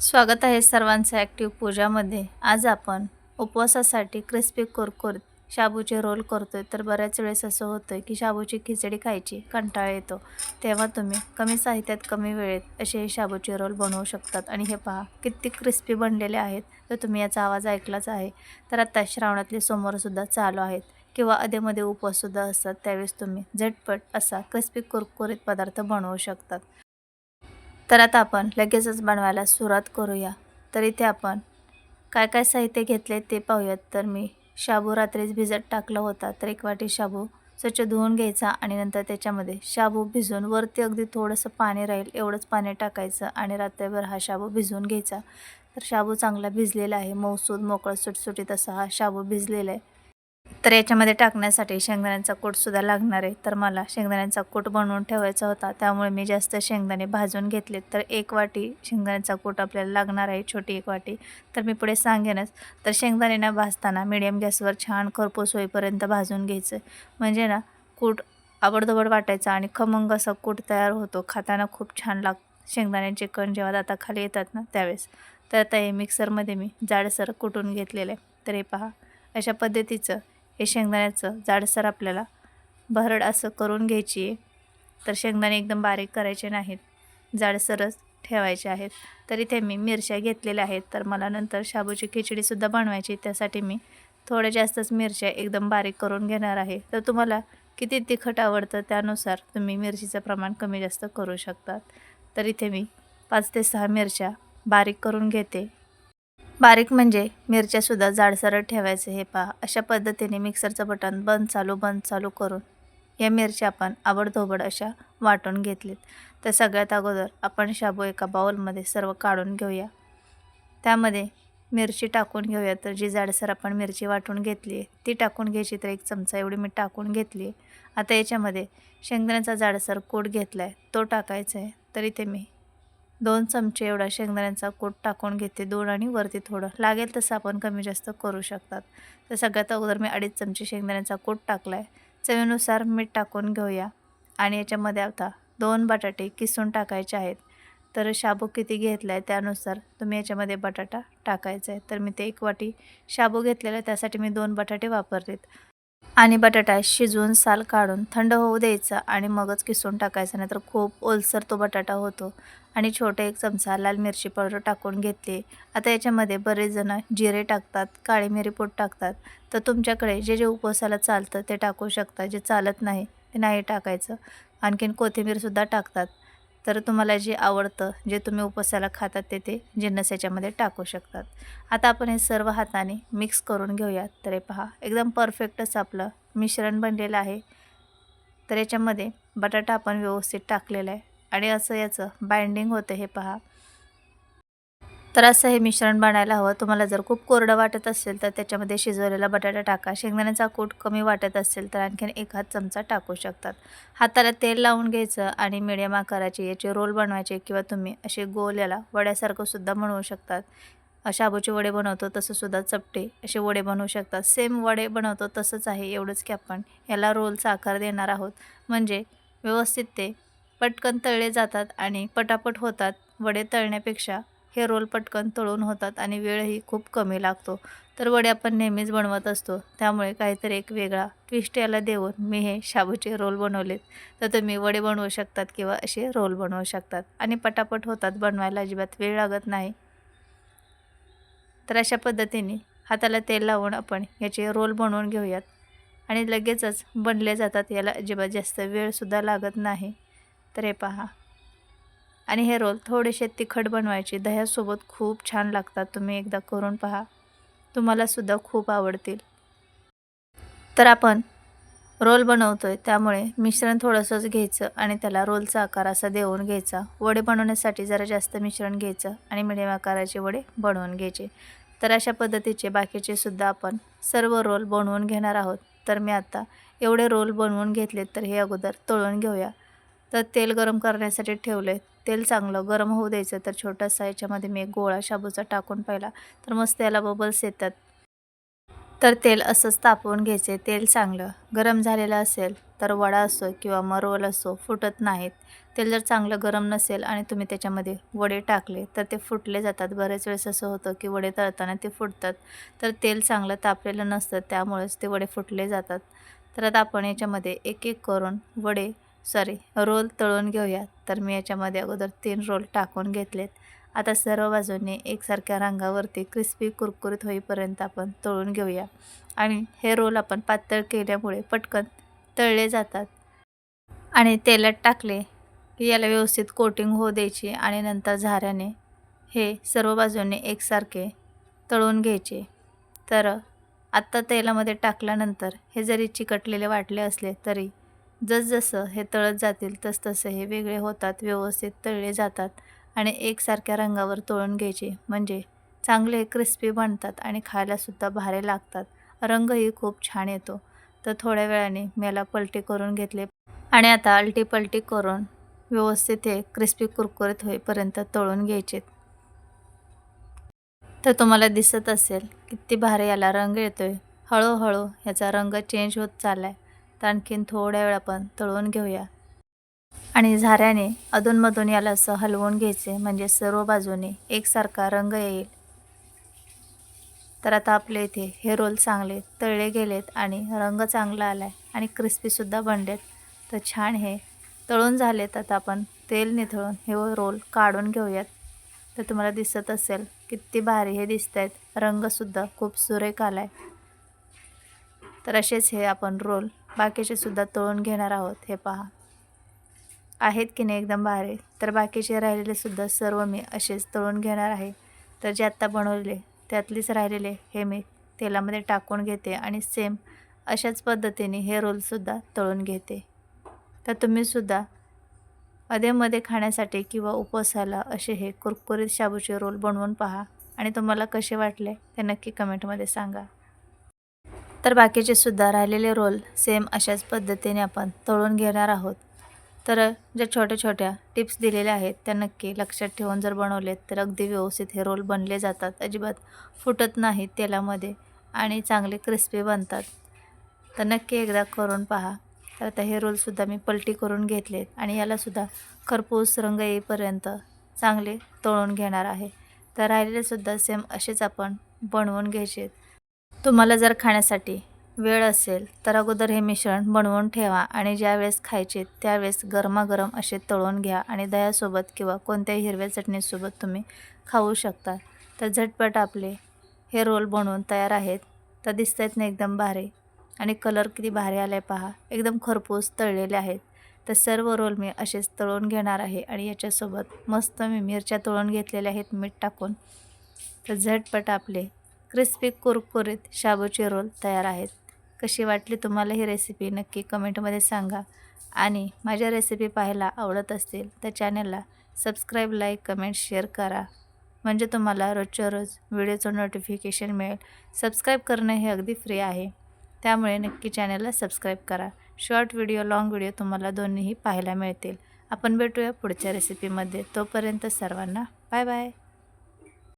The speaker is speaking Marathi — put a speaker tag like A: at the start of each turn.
A: स्वागत आहे सर्वांचं ॲक्टिव्ह पूजामध्ये. आज आपण उपवासासाठी क्रिस्पी कुरकुरीत शाबूचे रोल करतो आहे तर बऱ्याच वेळेस असं होतं की शाबूची खिचडी खायची कंटाळा येतो. तेव्हा तुम्ही कमी साहित्यात कमी वेळेत असे हे शाबूचे रोल बनवू शकतात. आणि हे पहा किती क्रिस्पी बनलेले आहेत. तर तुम्ही याचा आवाज ऐकलाच आहे. तर आत्ता श्रावणातले सोमवारसुद्धा चालू आहेत. किंवा अधेमध्ये उपवाससुद्धा असतात. त्यावेळेस तुम्ही झटपट असा क्रिस्पी कुरकुरीत पदार्थ बनवू शकतात. तर आता आपण लगेचच बनवायला सुरुवात करूया. तर इथे आपण काय काय साहित्य घेतले ते पाहूयात. तर मी शाबू रात्रीच भिजत टाकला होता. तर एक वाटी शाबू स्वच्छ धुवून घ्यायचा आणि नंतर त्याच्यामध्ये शाबू भिजवून वरती अगदी थोडंसं पाणी राहील एवढंच पाणी टाकायचं आणि रात्रभर हा शाबू भिजवून घ्यायचा. तर शाबू चांगला भिजलेला आहे. मऊसूद मोकळं सुटसुटीत असा हा शाबू भिजलेला आहे. तर याच्यामध्ये टाकण्यासाठी शेंगदाण्यांचा कूटसुद्धा लागणार आहे. तर मला शेंगदाण्यांचा कूट बनवून ठेवायचा होता. त्यामुळे मी जास्त शेंगदाणे भाजून घेतले तर एक वाटी शेंगदाण्याचा कूट आपल्याला लागणार आहे. छोटी एक वाटी. तर मी पुढे सांगेनच. तर शेंगदाणे ना भाजताना मिडियम गॅसवर छान खरपूस होईपर्यंत भाजून घ्यायचं. म्हणजे ना कूट आवडदोबड वाटायचा आणि खमंग असा कूट तयार होतो. खाताना खूप छान लाग शेंगदाण्याचे कण जेव्हा आता खाली येतात ना त्यावेळेस. तर आता हे मिक्सरमध्ये मी जाडसर कुटून घेतलेलं आहे. तर हे पहा. अशा पद्धतीचं हे शेंगदाण्याचं जाडसर आपल्याला भरड असं करून घ्यायची आहे. तर शेंगदाणे एकदम बारीक करायचे नाहीत. जाडसरच ठेवायचे आहेत. तर इथे मी मिरच्या घेतलेल्या आहेत. तर मला नंतर शाबूची खिचडीसुद्धा बनवायची त्यासाठी मी थोड्या जास्तच मिरच्या एकदम बारीक करून घेणार आहे. तर तुम्हाला किती तिखट आवडतं त्यानुसार तुम्ही मिरचीचं प्रमाण कमी जास्त करू शकतात. तर इथे मी पाच ते सहा मिरच्या बारीक करून घेते. बारीक म्हणजे मिरच्यासुद्धा जाडसरट ठेवायचं हे पहा. अशा पद्धतीने मिक्सरचं बटन बंद चालू बंद चालू करून या मिरच्या आपण आवडधोबड अशा वाटून घेतलीत. तर सगळ्यात अगोदर आपण शाबू एका बाउलमध्ये सर्व काढून घेऊया. त्यामध्ये मिरची टाकून घेऊया. तर जी जाडसर आपण मिरची वाटून घेतली आहे ती टाकून घ्यायची तर एक चमचा एवढी मी टाकून घेतली आहे. आता याच्यामध्ये शेंगदाण्याचा जाडसर कूट घेतला आहे तो टाकायचा आहे. तर इथे मी दोन चमचे एवढा शेंगदाण्याचा कूट टाकून घेते दोन आणि वरती थोडं. लागेल तसं आपण कमी जास्त करू शकतात. तर सगळ्यात अगोदर मी अडीच चमचे शेंगदाण्याचा कूट टाकला आहे चवीनुसार मीठ टाकून घेऊया. आणि याच्यामध्ये आता दोन बटाटे किसून टाकायचे आहेत. तर शाबू किती घेतला आहे त्यानुसार तुम्ही याच्यामध्ये बटाटा टाकायचा आहे. तर मी ते एक वाटी शाबू घेतलेला आहे. त्यासाठी मी दोन बटाटे वापरलेत. आणि बटाटा शिजवून साल काढून थंड होऊ द्यायचा आणि मगच किसून टाकायचा. नाहीतर खूप ओलसर तो बटाटा होतो. आणि छोटे एक चमचा लाल मिरची पावडर टाकून घेतली. आता याच्यामध्ये बरेच जण जिरे टाकतात काळी मिरीपूट टाकतात. तर तुमच्याकडे जे जे उपवासाला चालतं ते टाकू शकता. जे चालत नाही ते नाही टाकायचं. आणखीन कोथिंबीरसुद्धा टाकतात. तर तुम्हाला जे आवडतं जे तुम्ही उपसाला खातात ते ते जिन्नस याच्यामध्ये टाकू शकतात. आता आपण हे सर्व हाताने मिक्स करून घेऊयात तर हे पहा एकदम परफेक्टच आपलं मिश्रण बनलेलं आहे. तर याच्यामध्ये बटाटा आपण व्यवस्थित टाकलेला आहे. आणि असं याचं बाइंडिंग होतं हे पहा. तर असं हे मिश्रण बनायला हवं. तुम्हाला जर खूप कोरडं वाटत असेल तर त्याच्यामध्ये शिजवलेला बटाटा टाका. शेंगदाण्याचा कूट कमी वाटत असेल तर आणखीन एक हात चमचा टाकू शकतात. हाताला तेल लावून घ्यायचं आणि मिडियम आकाराचे याचे रोल बनवायचे किंवा तुम्ही असे गोल याला वड्यासारखं सुद्धा बनवू शकतात. शाबूचे वडे बनवतो तसंसुद्धा चपटे असे वडे बनवू शकतात. सेम वडे बनवतो तसंच आहे एवढंच की आपण याला रोलचा आकार देणार आहोत. म्हणजे व्यवस्थित ते पटकन तळले जातात आणि पटापट होतात. वडे तळण्यापेक्षा हे रोल पटकन तळून होतात आणि वेळही खूप कमी लागतो. तर वडे आपण नेहमीच बनवत असतो. त्यामुळे काहीतरी एक वेगळा ट्विस्ट याला देऊन मी हे शाबूचे रोल बनवलेत. तर तुम्ही वडे बनवू शकतात किंवा असे रोल बनवू शकतात. आणि पटापट होतात बनवायला अजिबात वेळ लागत नाही. तर अशा पद्धतीने हाताला तेल लावून आपण याचे रोल बनवून घेऊयात. आणि लगेचच बनले जातात याला अजिबात जास्त वेळसुद्धा लागत नाही. तर हे पहा. आणि हे रोल थोडेसे तिखट बनवायचे. दह्यासोबत खूप छान लागतात. तुम्ही एकदा करून पहा. तुम्हालासुद्धा खूप आवडतील. तर आपण रोल बनवतो आहे त्यामुळे मिश्रण थोडंसंच घ्यायचं आणि त्याला रोलचा आकार असा देऊन घ्यायचा. वडे बनवण्यासाठी जरा जास्त मिश्रण घ्यायचं आणि मिडियम आकाराचे वडे बनवून घ्यायचे. तर अशा पद्धतीचे बाकीचे सुद्धा आपण सर्व रोल बनवून घेणार आहोत. तर मी आता एवढे रोल बनवून घेतले तर हे अगोदर तळून घेऊया. तर तेल गरम करण्यासाठी ठेवले तेल चांगलं गरम होऊ द्यायचं तर छोटासा याच्यामध्ये मी एक गोळा शाबूचा टाकून पाहिला तर मस्त याला बबल्स येतात. तर तेल असंच तापवून घ्यायचे तेल चांगलं. गरम झालेलं असेल तर वडा असो किंवा मरोल असो फुटत नाहीत. तेल जर चांगलं गरम नसेल आणि तुम्ही त्याच्यामध्ये वडे टाकले तर ते फुटले जातात. बरेच वेळेस असं होतं की वडे तळताना ते फुटतात. तर तेल चांगलं तापलेलं नसतं त्यामुळेच ते वडे फुटले जातात. तर आता आपण याच्यामध्ये एक एक करून वडे सॉरी रोल तळून घेऊया. तर मी याच्यामध्ये अगोदर तीन रोल टाकून घेतलेत. आता सर्व बाजूने एकसारख्या रंगावरती क्रिस्पी कुरकुरीत होईपर्यंत आपण तळून घेऊया. आणि हे रोल आपण पातळ केल्यामुळे पटकन तळले जातात. आणि तेलात टाकले की याला व्यवस्थित कोटिंग होऊ द्यायची आणि नंतर झाऱ्याने हे सर्व बाजूने एकसारखे तळून घ्यायचे. तर आत्ता तेलामध्ये टाकल्यानंतर हे जरी चिकटलेले वाटले असले तरी जसजसं हे तळत जातील तसतसं हे वेगळे होतात व्यवस्थित तळले जातात आणि एकसारख्या रंगावर तळून घ्यायचे. म्हणजे चांगले क्रिस्पी बनतात आणि खायलासुद्धा भारे लागतात. रंगही खूप छान येतो. तर थोड्या वेळाने मी याला पलटी करून घेतले. आणि आता अलटी पलटी करून व्यवस्थित हे क्रिस्पी कुरकुरीत होईपर्यंत तळून घ्यायचे. तर तुम्हाला दिसत असेल किती भारी याला रंग येतोय. हळूहळू ह्याचा रंग चेंज होत चालला आहे तर आणखीन थोड्या वेळ आपण तळून घेऊया. आणि झाऱ्याने अधूनमधून याला असं हलवून घ्यायचे म्हणजे सर्व बाजूने एकसारखा रंग येईल. तर आता आपल्या इथे हे रोल चांगले तळले गेलेत आणि रंग चांगला आला आहे आणि क्रिस्पीसुद्धा बनलेत. तर छान हे. तळून झालेत आता आपण तेल निथळून हे रोल काढून घेऊयात. तर तुम्हाला दिसत असेल किती भारी हे दिसत आहेत रंगसुद्धा खूप सुरेख आला आहे तर असेच हे आपण रोल बाकीचे सुद्धा तळून घेणार आहोत हे पहा. आहेत की नाही एकदम भारी तर बाकीचे राहिलेले सुद्धा सर्व मी असेच तळून घेणार आहे. तर जे आत्ता बनवले त्यातलीच राहिलेले हे मी तेलामध्ये टाकून घेते आणि सेम अशाच पद्धतीने हे रोलसुद्धा तळून घेते. तर तुम्हीसुद्धा अधेमध्ये खाण्यासाठी किंवा उपवासाला असे हे कुरकुरीत शाबूचे रोल बनवून पहा आणि तुम्हाला कसे वाटले ते नक्की कमेंटमध्ये सांगा. तर बाकीचे सुद्धा राहिलेले रोल सेम अशाच पद्धतीने आपण तळून घेणार आहोत. तर ज्या छोट्या छोट्या टिप्स दिलेल्या आहेत त्या नक्की लक्षात ठेवून जर बनवलेत तर अगदी व्यवस्थित हे रोल बनले जातात. अजिबात फुटत नाहीत तेलामध्ये आणि चांगले क्रिस्पी बनतात. तर नक्की एकदा करून पहा. तर आता हे रोलसुद्धा मी पलटी करून घेतलेत आणि यालासुद्धा खरपूस रंग येईपर्यंत चांगले तळून घेणार आहे. तर राहिलेलेसुद्धा सेम असेच आपण बनवून घ्यायचे तुम्हाला जर खाण्यासाठी वेळ असेल तर अगोदर हे मिश्रण बनवून ठेवा आणि ज्यावेळेस खायचे त्यावेळेस गरमागरम असे तळून घ्या आणि दह्यासोबत किंवा कोणत्याही हिरव्या चटणीसोबत तुम्ही खाऊ शकता. तर झटपट आपले हे रोल बनवून तयार आहेत. तर दिसत आहेत ना एकदम भारी आणि कलर किती भारी आला आहे पहा. एकदम खरपूस तळलेले आहेत. तर सर्व रोल मी असेच तळून घेणार आहे आणि याच्यासोबत मस्त मी मिरच्या तळून घेतलेल्या आहेत मीठ टाकून. तर झटपट आपले क्रिस्पी कुरकुरीत शाबूचे रोल तयार आहेत. कशी वाटली तुम्हाला ही रेसिपी नक्की कमेंटमध्ये सांगा. आणि माझ्या रेसिपी पाहायला आवडत असतील तर चॅनलला सबस्क्राईब लाईक कमेंट शेअर करा. म्हणजे तुम्हाला रोजच्या रोज व्हिडिओचं नोटिफिकेशन मिळेल. सबस्क्राईब करणं हे अगदी फ्री आहे. त्यामुळे नक्की चॅनलला सबस्क्राईब करा. शॉर्ट व्हिडिओ लाँग व्हिडिओ तुम्हाला दोन्हीही पाहायला मिळतील. आपण भेटूया पुढच्या रेसिपीमध्ये तोपर्यंत सर्वांना बाय बाय